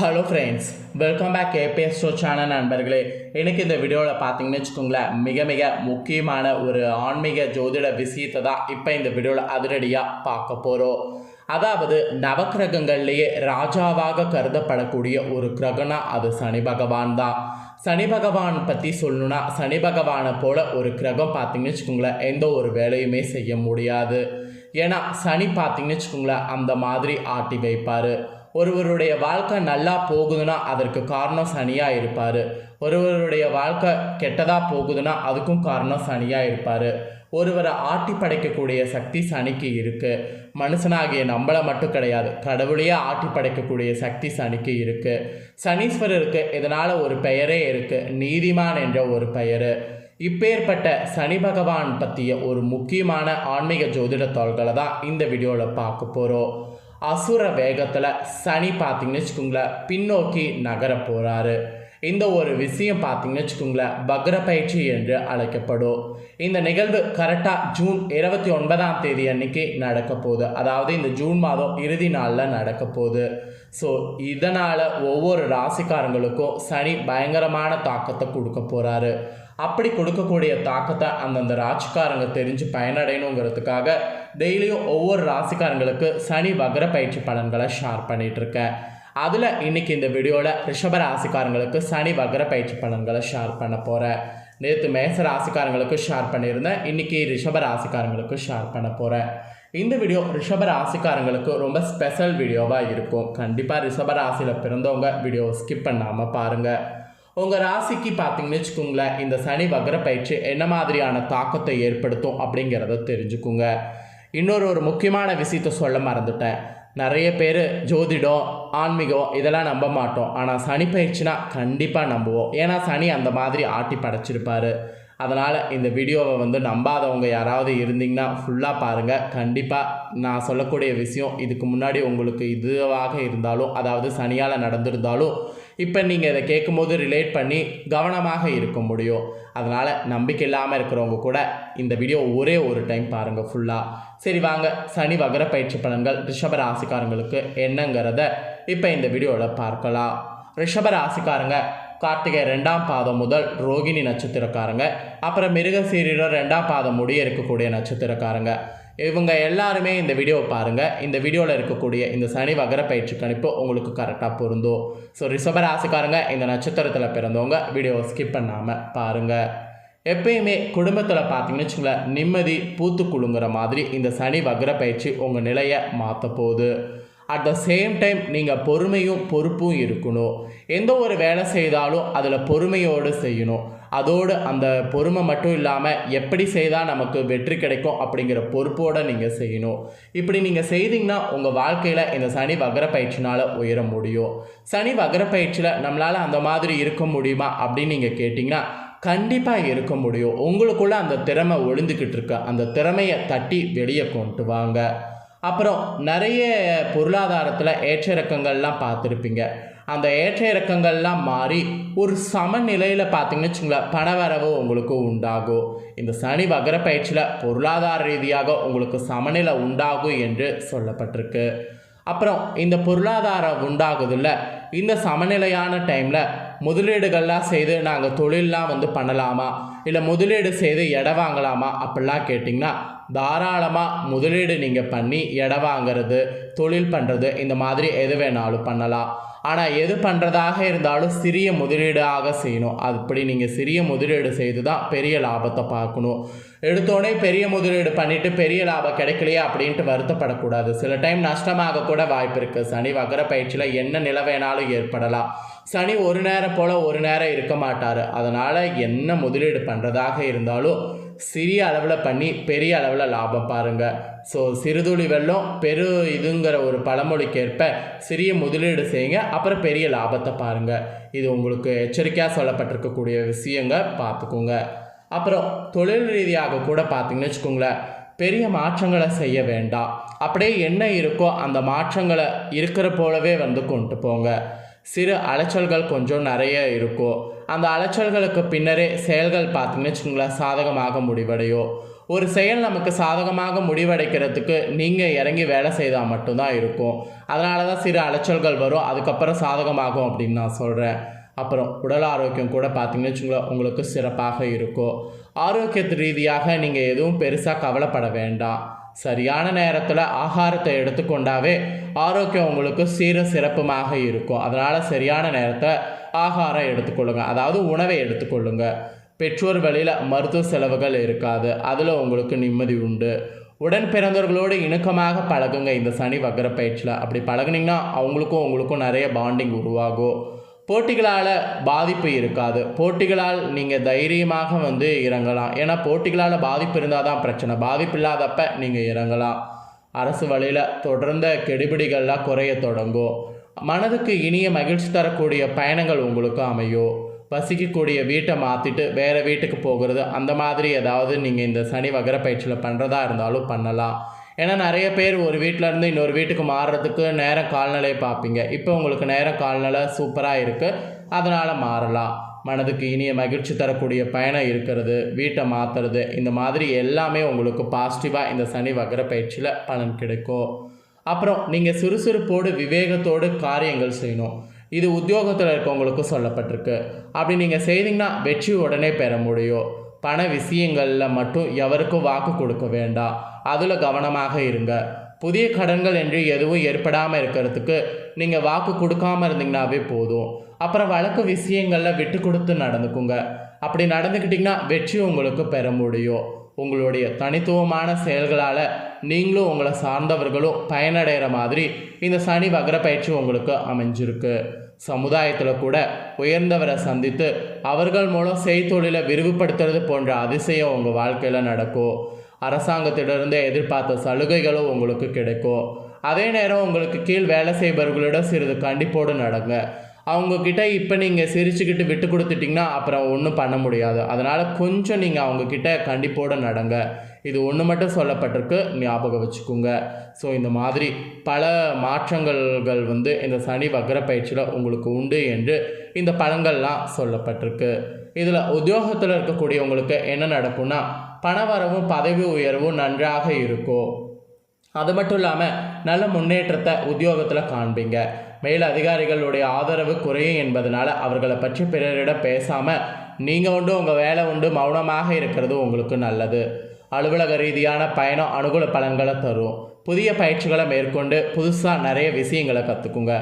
Hello friends welcome back ABS show channel நண்பர்களே. எனக்கு இந்த வீடியோவில் பார்த்தீங்கன்னு வச்சுக்கோங்களேன் மிக மிக முக்கியமான ஒரு ஆன்மீக ஜோதிட விஷயத்தை தான் இப்போ இந்த வீடியோவில் அதிரடியாக பார்க்க போகிறோம் அதாவது நவக்கிரகங்கள்லேயே ராஜாவாக கருதப்படக்கூடிய ஒரு கிரகனா அது சனி பகவான் தான். சனி பகவான் பற்றி சொல்லணும்னா சனி பகவானை போல் ஒரு கிரகம் பார்த்தீங்கன்னு வச்சுக்கோங்களேன் எந்த ஒரு வேலையுமே செய்ய முடியாது. ஏன்னா சனி பார்த்தீங்கன்னு வச்சுக்கோங்களேன் அந்த மாதிரி ஆட்டி வைப்பார். ஒருவருடைய வாழ்க்கை நல்லா போகுதுன்னா அதற்கு காரணம் சனியாக இருப்பார். ஒருவருடைய வாழ்க்கை கெட்டதாக போகுதுன்னா அதுக்கும் காரணம் சனியாக இருப்பார். ஒருவரை ஆட்டி படைக்கக்கூடிய சக்தி சனிக்கு இருக்குது மனுஷனாகிய நம்மளை மட்டும் கிடையாது கடவுளையே ஆட்டி படைக்கக்கூடிய சக்தி சனிக்கு இருக்குது சனீஸ்வரருக்கு இதனால் ஒரு பெயரே இருக்குது நீதிமான் என்ற ஒரு பெயர். இப்பேற்பட்ட சனி பகவான் பற்றிய ஒரு முக்கியமான ஆன்மீக ஜோதிட தாள்களை தான் இந்த வீடியோவில் பார்க்க போகிறோம் அசுர வேகத்தில் சனி பார்த்தீங்கன்னு வச்சுக்கோங்களேன் பின்னோக்கி நகர போகிறாரு இந்த ஒரு விஷயம் பார்த்தீங்கன்னு வச்சுக்கோங்களேன் பக்ர பயிற்சி என்று அழைக்கப்படும். இந்த நிகழ்வு கரெக்டாக ஜூன் இருபத்தி ஒன்பதாம் தேதி அன்னைக்கு நடக்க போகுது. அதாவது இந்த ஜூன் மாதம் இறுதி நாளில் நடக்க போகுது. ஸோ இதனால் ஒவ்வொரு ராசிக்காரங்களுக்கும் சனி பயங்கரமான தாக்கத்தை கொடுக்க போகிறாரு அப்படி கொடுக்கக்கூடிய தாக்கத்தை அந்தந்த ராசிக்காரங்க தெரிஞ்சு பயனடையணுங்கிறதுக்காக டெய்லியும் ஒவ்வொரு ராசிக்காரங்களுக்கு சனி வகர பயிற்சி பலன்களை ஷேர் பண்ணிகிட்ருக்கேன் இருக்கேன் அதில் இன்னைக்கு இந்த வீடியோவில் ரிஷப ராசிக்காரங்களுக்கு சனி வகர பயிற்சி பலன்களை ஷேர் பண்ண போகிறேன் நேற்று மேச ராசிக்காரங்களுக்கு ஷேர் பண்ணியிருந்தேன் இன்னைக்கு ரிஷப ராசிக்காரங்களுக்கு ஷேர் பண்ண போகிறேன் இந்த வீடியோ ரிஷப ராசிக்காரங்களுக்கு ரொம்ப ஸ்பெஷல் வீடியோவாக இருக்கும். கண்டிப்பாக ரிஷப ராசியில் பிறந்தவங்க வீடியோ ஸ்கிப் பண்ணாமல் பாருங்கள் உங்கள் ராசிக்கு பார்த்தீங்கன்னு வச்சுக்கோங்களேன் இந்த சனி வகர பயிற்சி என்ன மாதிரியான தாக்கத்தை ஏற்படுத்தும் அப்படிங்கிறத தெரிஞ்சுக்குங்க. இன்னொரு ஒரு முக்கியமான விஷயத்த சொல்ல மறந்துட்டேன். நிறைய பேர் ஜோதிடம் ஆன்மீகம் இதெல்லாம் நம்ப மாட்டோம். ஆனால் சனி பயிற்சினா கண்டிப்பாக நம்புவோம். ஏன்னா சனி அந்த மாதிரி ஆட்டி படைச்சிருப்பாரு. அதனால் இந்த வீடியோவை வந்து நம்பாதவங்க யாராவது இருந்தீங்கன்னா ஃபுல்லாக பாருங்கள் கண்டிப்பாக நான் சொல்லக்கூடிய விஷயம் இதுக்கு முன்னாடி உங்களுக்கு இதுவாக இருந்தாலும் அதாவது சனியால் நடந்திருந்தாலும் இப்போ நீங்கள் இதை கேட்கும்போது ரிலேட் பண்ணி கவனமாக இருக்க முடியும். அதனால் நம்பிக்கை இல்லாமல் இருக்கிறவங்க கூட இந்த வீடியோ ஒரே ஒரு டைம் பாருங்கள் ஃபுல்லாக சரி வாங்க. சனி வகர பயிற்சி பலன்கள் ரிஷப ராசிக்காரங்களுக்கு என்னங்கிறத இப்போ இந்த வீடியோவில் பார்க்கலாம். ரிஷப ராசிக்காரங்க கார்த்திகை ரெண்டாம் பாதம் முதல் ரோகிணி நட்சத்திரக்காரங்க அப்புறம் மிருகசீரிடம் ரெண்டாம் பாதம் முடிய இருக்கக்கூடிய நட்சத்திரக்காரங்க. இவங்க எல்லாருமே இந்த வீடியோவை பாருங்கள் இந்த வீடியோவில் இருக்கக்கூடிய இந்த சனி வகர பயிற்சி கணிப்பு உங்களுக்கு கரெக்டாக பொருந்தும். ஸோ ரிஷபராசிக்காரங்க இந்த நட்சத்திரத்தில் பிறந்தவங்க வீடியோவை ஸ்கிப் பண்ணாமல் பாருங்கள் எப்பயுமே குடும்பத்தில் பார்த்தீங்கன்னு வச்சுங்களேன் நிம்மதி பூத்து குலுங்குற மாதிரி இந்த சனி வகர பயிற்சி உங்கள் நிலையை மாற்ற போகுது. அட் த சேம் டைம் நீங்கள் பொறுமையும் பொறுப்பும் இருக்கணும். எந்த ஒரு வேலை செய்தாலும் அதில் பொறுமையோடு செய்யணும். அதோடு அந்த பொறுமை மட்டும் இல்லாமல் எப்படி செய்தால் நமக்கு வெற்றி கிடைக்கும் அப்படிங்கிற பொறுப்போடு நீங்கள் செய்யணும். இப்படி நீங்கள் செய்தீங்கன்னா உங்கள் வாழ்க்கையில் இந்த சனி வகர பயிற்சினால் உயர முடியும். சனி வகர பயிற்சியில் நம்மளால் அந்த மாதிரி இருக்க முடியுமா அப்படின்னு நீங்கள் கேட்டிங்கன்னா கண்டிப்பாக இருக்க முடியும். உங்களுக்குள்ளே அந்த திறமை ஒளிந்துக்கிட்டு இருக்க. அந்த திறமையை தட்டி வெளியே கொண்டு வாங்க. அப்புறம் நிறைய பொருளாதாரத்தில் ஏற்ற இறக்கங்கள்லாம் பார்த்துருப்பீங்க. அந்த ஏற்ற இறக்கங்கள்லாம் மாறி ஒரு சமநிலையில் பார்த்தீங்கன்னு வச்சுங்களேன் பணவரவு உங்களுக்கு உண்டாகும். இந்த சனி வகர பயிற்சியில் பொருளாதார ரீதியாக உங்களுக்கு சமநிலை உண்டாகும் என்று சொல்லப்பட்டிருக்கு. அப்புறம் இந்த பொருளாதாரம் உண்டாகுதுல்ல. இந்த சமநிலையான டைமில் முதலீடுகள்லாம் செய்து நாங்கள் தொழிலெலாம் வந்து பண்ணலாமா? இல்லை முதலீடு செய்து இடம் வாங்கலாமா? அப்படிலாம் கேட்டிங்கன்னா தாராளமாக முதலீடு நீங்கள் பண்ணி இடம் வாங்கிறது தொழில் பண்ணுறது இந்த மாதிரி எது வேணாலும் பண்ணலாம். ஆனால் எது பண்ணுறதாக இருந்தாலும் சிறிய முதலீடாக செய்யணும். அப்படி நீங்கள் சிறிய முதலீடு செய்து தான் பெரிய லாபத்தை பார்க்கணும். எடுத்தோடனே பெரிய முதலீடு பண்ணிவிட்டு பெரிய லாபம் கிடைக்கலையே அப்படின்ட்டு வருத்தப்படக்கூடாது. சில டைம் நஷ்டமாக கூட வாய்ப்பு இருக்குது சனி வகர பயிற்சியில் என்ன நிலை வேணாலும் ஏற்படலாம். சனி ஒரு நேரம் போல் ஒரு நேரம் இருக்க மாட்டார். அதனால் என்ன முதலீடு பண்ணுறதாக இருந்தாலும் சிறிய அளவில் பண்ணி பெரிய அளவில் லாபம் பாருங்கள் ஸோ சிறுதுளி வெள்ளம் பெரு இதுங்கிற ஒரு பழமொழிக்கேற்ப சிறிய முதலீடு செய்யுங்க. அப்புறம் பெரிய லாபத்தை பாருங்கள் இது உங்களுக்கு எச்சரிக்கையாக சொல்லப்பட்டிருக்கக்கூடிய விஷயங்க. பார்த்துக்கோங்க. அப்புறம் தொழில் ரீதியாக கூட பார்த்தீங்கன்னு வச்சுக்கோங்களேன் பெரிய மாற்றங்களை செய்ய வேண்டாம். அப்படியே என்ன இருக்கோ அந்த மாற்றங்களை இருக்கிற போலவே வந்து கொண்டு போங்க. சிறு அலைச்சல்கள் கொஞ்சம் நிறைய இருக்கும். அந்த அலைச்சல்களுக்கு பின்னரே செயல்கள் பார்த்தீங்கன்னு வச்சுக்கோங்களேன் சாதகமாக முடிவடையும். ஒரு செயல் நமக்கு சாதகமாக முடிவடைக்கிறதுக்கு நீங்கள் இறங்கி வேலை செய்தால் மட்டும்தான் இருக்கும். அதனால தான் சிறு அலைச்சல்கள் வரும். அதுக்கப்புறம் சாதகமாகும் அப்படின்னு நான் சொல்கிறேன் அப்புறம் உடல் ஆரோக்கியம் கூட பார்த்தீங்கன்னு வச்சுங்களேன் உங்களுக்கு சிறப்பாக இருக்கும். ஆரோக்கியத்து ரீதியாக நீங்கள் எதுவும் பெருசாக கவலைப்பட வேண்டாம். சரியான நேரத்தில் ஆகாரத்தை எடுத்துக்கொண்டாவே ஆரோக்கியம் உங்களுக்கு சீர சிறப்புமாக இருக்கும். அதனால் சரியான நேரத்தை ஆகாரம் எடுத்துக்கொள்ளுங்க. அதாவது உணவை எடுத்துக்கொள்ளுங்கள் பெற்றோர் வழியில் மருத்துவ செலவுகள் இருக்காது. அதில் உங்களுக்கு நிம்மதி உண்டு. உடன் பிறந்தவர்களோடு இணக்கமாக பழகுங்க. இந்த சனி வக்கர பயிற்சியில் அப்படி பழகுனீங்கன்னா அவங்களுக்கும் உங்களுக்கும் நிறைய பாண்டிங் உருவாகும். போட்டிகளால் பாதிப்பு இருக்காது. போட்டிகளால் நீங்கள் தைரியமாக வந்து இறங்கலாம். ஏன்னா போட்டிகளால் பாதிப்பு இருந்தால் தான் பிரச்சனை. பாதிப்பு இல்லாதப்ப நீங்கள் இறங்கலாம். அரசு வழியில் தொடர்ந்த கெடுபிடிகள்லாம் குறைய தொடங்கும். மனதுக்கு இனிய மகிழ்ச்சி தரக்கூடிய பயணங்கள் உங்களுக்கு அமையும். வசிக்கக்கூடிய வீட்டை மாற்றிட்டு வேறு வீட்டுக்கு போகிறது அந்த மாதிரி ஏதாவது நீங்கள் இந்த சனி வகர பயிற்சியில் பண்ணுறதா இருந்தாலும் பண்ணலாம். ஏன்னா நிறைய பேர் ஒரு வீட்டில் இருந்து இன்னொரு வீட்டுக்கு மாறுறதுக்கு நேரம் கால்நிலையை பார்ப்பீங்க. இப்போ உங்களுக்கு நேரம் கால்நிலை சூப்பராக இருக்குது அதனால் மாறலாம். மனதுக்கு இனிய மகிழ்ச்சி தரக்கூடிய பயணம் இருக்கிறது வீட்டை மாற்றுறது இந்த மாதிரி எல்லாமே உங்களுக்கு பாசிட்டிவாக இந்த சனி வகர பயிற்சியில் பலன் கிடைக்கும். அப்புறம் நீங்கள் சுறுசுறுப்போடு விவேகத்தோடு காரியங்கள் செய்யணும். இது உத்தியோகத்தில் இருக்கவங்களுக்கும் சொல்லப்பட்டிருக்கு. அப்படி நீங்கள் செய்தீங்கன்னா வெற்றி உடனே பெற முடியும். பண விஷயங்களில் மட்டும் எவருக்கும் வாக்கு கொடுக்க வேண்டாம். அதில் கவனமாக இருங்க. புதிய கடன்கள் என்று எதுவும் ஏற்படாமல் இருக்கிறதுக்கு நீங்கள் வாக்கு கொடுக்காம இருந்தீங்கனாவே போதும். அப்புறம் வழக்கு விஷயங்களில் விட்டு கொடுத்து நடந்துக்குங்க. அப்படி நடந்துக்கிட்டிங்கன்னா வெற்றி உங்களுக்கு பெற முடியும். உங்களுடைய தனித்துவமான செயல்களால் நீங்களும் உங்களை சார்ந்தவர்களும் பயனடைகிற மாதிரி இந்த சனி வகர பயிற்சி உங்களுக்கு அமைஞ்சிருக்கு. சமுதாயத்தில் கூட உயர்ந்தவரை சந்தித்து அவர்கள் மூலம் செய்தொழிலை விரிவுபடுத்துறது போன்ற அதிசயம் உங்கள் வாழ்க்கையில் நடக்கும். அரசாங்கத்திலிருந்து எதிர்பார்த்த சலுகைகளும் உங்களுக்கு கிடைக்கும். அதே நேரம் உங்களுக்கு கீழ் வேலை செய்பவர்களிடம் சிறிது கண்டிப்போடு நடங்க. அவங்கக்கிட்ட இப்போ நீங்கள் சிரிச்சுக்கிட்டு விட்டு கொடுத்துட்டிங்கன்னா அப்புறம் ஒன்றும் பண்ண முடியாது. அதனால் கொஞ்சம் நீங்கள் அவங்கக்கிட்ட கண்டிப்போடு நடங்க. இது ஒன்று மட்டும் சொல்லப்பட்டிருக்கு. ஞாபகம் வச்சுக்கோங்க. ஸோ இந்த மாதிரி பல மாற்றங்கள்கள் வந்து இந்த சனி வக்கர பயிற்சியில் உங்களுக்கு உண்டு என்று இந்த பழங்கள்லாம் சொல்லப்பட்டிருக்கு. இதில் உத்தியோகத்தில் இருக்கக்கூடியவங்களுக்கு என்ன நடக்கும்னா பணவரவும் பதவி உயர்வும் நன்றாக இருக்கும். அது மட்டும் இல்லாமல் நல்ல முன்னேற்றத்தை உத்தியோகத்தில் காண்பீங்க. மேல் அதிகாரிகளுடைய ஆதரவு குறையும் என்பதனால அவர்களை பற்றி பிறரிடம் பேசாமல் நீங்கள் உண்டு உங்கள் வேலை உண்டு மௌனமாக இருக்கிறது உங்களுக்கு நல்லது. அலுவலக ரீதியான பயணம் அனுகூல பலன்களை தரும். புதிய பயிற்சிகளை மேற்கொண்டு புதுசாக நிறைய விஷயங்களை கற்றுக்குங்க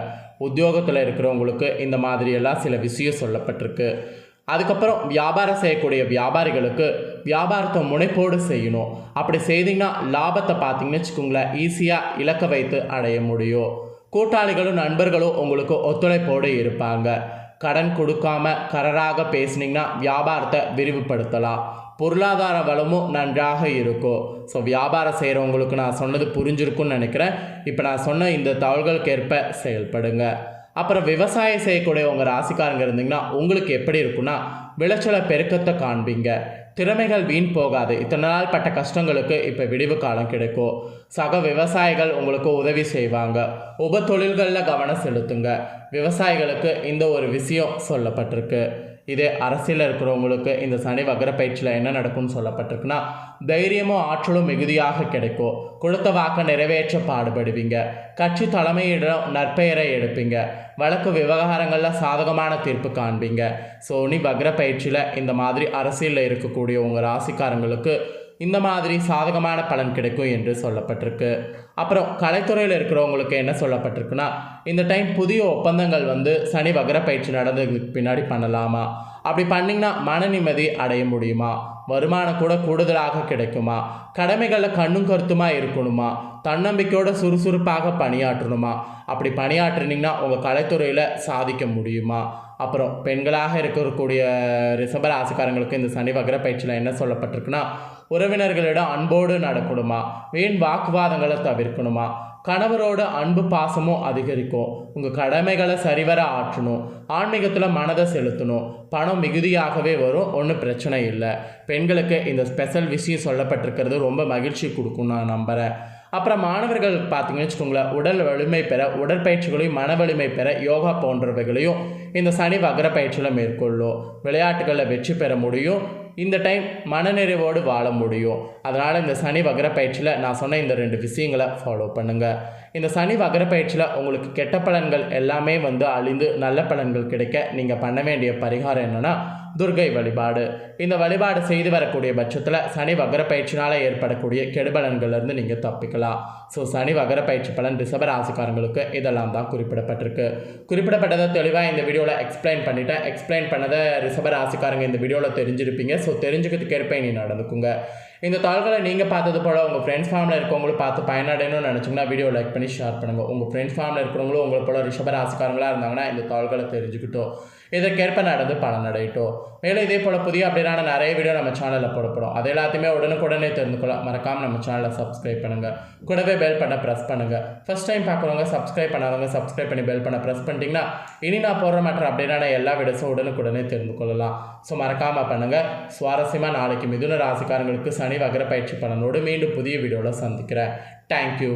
உத்தியோகத்தில் இருக்கிறவங்களுக்கு இந்த மாதிரியெல்லாம் சில விஷயம் சொல்லப்பட்டிருக்கு. அதுக்கப்புறம் வியாபாரம் செய்யக்கூடிய வியாபாரிகளுக்கு வியாபாரத்தை முனைப்போடு செய்யணும். அப்படி செய்தீங்கன்னா லாபத்தை பார்த்தீங்கன்னு வச்சுக்கோங்களேன் ஈஸியாக இலக்க வைத்து அடைய முடியும். கூட்டாளிகளும் நண்பர்களும் உங்களுக்கு ஒத்துழைப்போடு இருப்பாங்க. கடன் கொடுக்காம கரராக பேசுனீங்கன்னா வியாபாரத்தை விரிவுபடுத்தலாம். பொருளாதார வளமும் நன்றாக இருக்கும். ஸோ வியாபாரம் செய்கிறவங்களுக்கு நான் சொன்னது புரிஞ்சிருக்குன்னு நினைக்கிறேன். இப்போ நான் சொன்ன இந்த தகவல்களுக்கு ஏற்ப செயல்படுங்க. அப்புறம் விவசாயம் செய்யக்கூடிய உங்கள் ராசிக்காரங்க இருந்தீங்கன்னா உங்களுக்கு எப்படி இருக்குன்னா விளைச்சலை பெருக்கத்தை காண்பீங்க. திறமைகள் வீண் போகாது. இத்தனை நாள் பட்ட கஷ்டங்களுக்கு இப்போ விடிவு காலம் கிடைக்கும். சக விவசாயிகள் உங்களுக்கு உதவி செய்வாங்க. உப தொழில்களில் கவனம் செலுத்துங்க. விவசாயிகளுக்கு இந்த ஒரு விஷயம் சொல்லப்பட்டிருக்கு. இதே அரசியலில் இருக்கிறவங்களுக்கு இந்த சனி வகர பயிற்சியில் என்ன நடக்கும்னு சொல்லப்பட்டிருக்குன்னா தைரியமும் ஆற்றலும் மிகுதியாக கிடைக்கும். கொடுத்த வாக்கை நிறைவேற்ற பாடுபடுவீங்க. கட்சி தலைமையிடம் நற்பெயரை எடுப்பீங்க. வழக்கு விவகாரங்களில் சாதகமான தீர்ப்பு காண்பீங்க. சோனி வக்ர பயிற்சியில் இந்த மாதிரி அரசியலில் இருக்கக்கூடிய உங்கள் ராசிக்காரங்களுக்கு இந்த மாதிரி சாதகமான பலன் கிடைக்கும் என்று சொல்லப்பட்டிருக்கு. அப்புறம் கலைத்துறையில் இருக்கிறவங்களுக்கு என்ன சொல்லப்பட்டிருக்குன்னா இந்த டைம் புதிய ஒப்பந்தங்கள் வந்து சனி வகர பயிற்சி நடந்ததுக்கு பின்னாடி பண்ணலாமா? அப்படி பண்ணிங்கன்னா மன நிம்மதி அடைய முடியுமா? வருமானம் கூட கூடுதலாக கிடைக்குமா? கடமைகளில் கண்ணும் கருத்துமாக இருக்கணுமா? தன்னம்பிக்கையோட சுறுசுறுப்பாக பணியாற்றணுமா? அப்படி பணியாற்றினீங்கன்னா உங்கள் கலைத்துறையில் சாதிக்க முடியுமா? அப்புறம் பெண்களாக இருக்கக்கூடிய ரிஷப ராசிக்காரங்களுக்கு இந்த சனி வகர பயிற்சியில் என்ன சொல்லப்பட்டிருக்குன்னா உறவினர்களிடம் அன்போடு நடக்கணுமா? வீண் வாக்குவாதங்களை தவிர்க்கணுமா? கணவரோட அன்பு பாசமும் அதிகரிக்கும். உங்கள் கடமைகளை சரிவர ஆற்றணும். ஆன்மீகத்தில் மனதை செலுத்தணும். பணம் மிகுதியாகவே வரும். ஒன்றும் பிரச்சனை இல்லை. பெண்களுக்கு இந்த ஸ்பெஷல் விஷயம் சொல்லப்பட்டிருக்கிறது ரொம்ப மகிழ்ச்சி கொடுக்கும் நான் நம்புகிறேன் அப்புறம் மாணவர்கள் பார்த்தீங்கன்னு வச்சுக்கோங்களேன் உடல் வலிமை பெற உடற்பயிற்சிகளையும் மன வலிமை பெற யோகா போன்றவைகளையும் இந்த சனி வகர பயிற்சியில் மேற்கொள்ளும். விளையாட்டுகளில் வெற்றி பெற முடியும். இந்த டைம் மனநிறைவோடு வாழ முடியும். அதனால் இந்த சனி வகர பயிற்சியில் நான் சொன்ன இந்த ரெண்டு விஷயங்களை ஃபாலோ பண்ணுங்கள் இந்த சனி வகர பயிற்சியில் உங்களுக்கு கெட்ட பலன்கள் எல்லாமே வந்து அழிந்து நல்ல பலன்கள் கிடைக்க நீங்கள் பண்ண வேண்டிய பரிகாரம் என்னென்னா துர்கை வழிபாடு. இந்த வழிபாடு செய்து வரக்கூடிய பட்சத்தில் சனி வகர பயிற்சினால் ஏற்படக்கூடிய கெடுபலன்கள்லேருந்து நீங்கள் தப்பிக்கலாம். ஸோ சனி வகர பயிற்சி பலன் ரிசப ராசிக்காரங்களுக்கு இதெல்லாம் தான் குறிப்பிடப்பட்டிருக்கு. குறிப்பிடப்பட்டதை தெளிவாக இந்த வீடியோவில் எக்ஸ்பிளைன் பண்ணிட்டேன். எக்ஸ்பிளைன் பண்ணதை ரிசப ராசிக்காரங்க இந்த வீடியோவில் தெரிஞ்சிருப்பீங்க. ஸோ தெரிஞ்சுக்கிறதுக்கு ஏற்ப நீ நடந்துக்குங்க. இந்த தாள்களை நீங்கள் பார்த்தது போல் உங்கள் ஃப்ரெண்ட்ஸ் ஃபார்மில் இருக்கவங்களும் பார்த்து பயனடையணும்னு நினச்சிங்கன்னா வீடியோ லைக் பண்ணி ஷேர் பண்ணுங்கள் உங்கள் ஃப்ரெண்ட்ஸ் ஃபார்மில் இருக்கிறவங்களும் உங்களை போல ரிஷப ராசிக்காரங்களாக இருந்தாங்கன்னா இந்த தாள்களை தெரிஞ்சுக்கிட்டோம். இதற்கேற்ப நடந்து பலனடையட்டும் மேலும் இதே போல் புதிய அப்படியான நிறைய வீடியோ நம்ம சேனலில் போடப்படும். அது எல்லாத்தையுமே உடனுக்குடனே தெரிந்துக்கொள்ள மறக்காமல் நம்ம சேனலை சப்ஸ்கிரைப் பண்ணுங்கள் கூடவே பெல் பண்ண ப்ரெஸ் பண்ணுங்கள் ஃபஸ்ட் டைம் பார்க்குறவங்க சப்ஸ்கிரைப் பண்ணாதவங்க சப்ஸ்கிரைப் பண்ணி பெல் பண்ண ப்ரெஸ் பண்ணிட்டீங்கன்னா இனி நான் போடுற மற்ற அப்படியான எல்லா வீடியோஸும் உடனுக்குடனே தெரிந்து கொள்ளலாம். ஸோ மறக்காமல் பண்ணுங்கள் சுவாரஸ்யமாக நாளைக்கு மிதுன ராசிக்காரங்களுக்கு சனி வகர பயிற்சி பலனோடு மீண்டும் புதிய வீடியோவில் சந்திக்கிறேன். தேங்க்யூ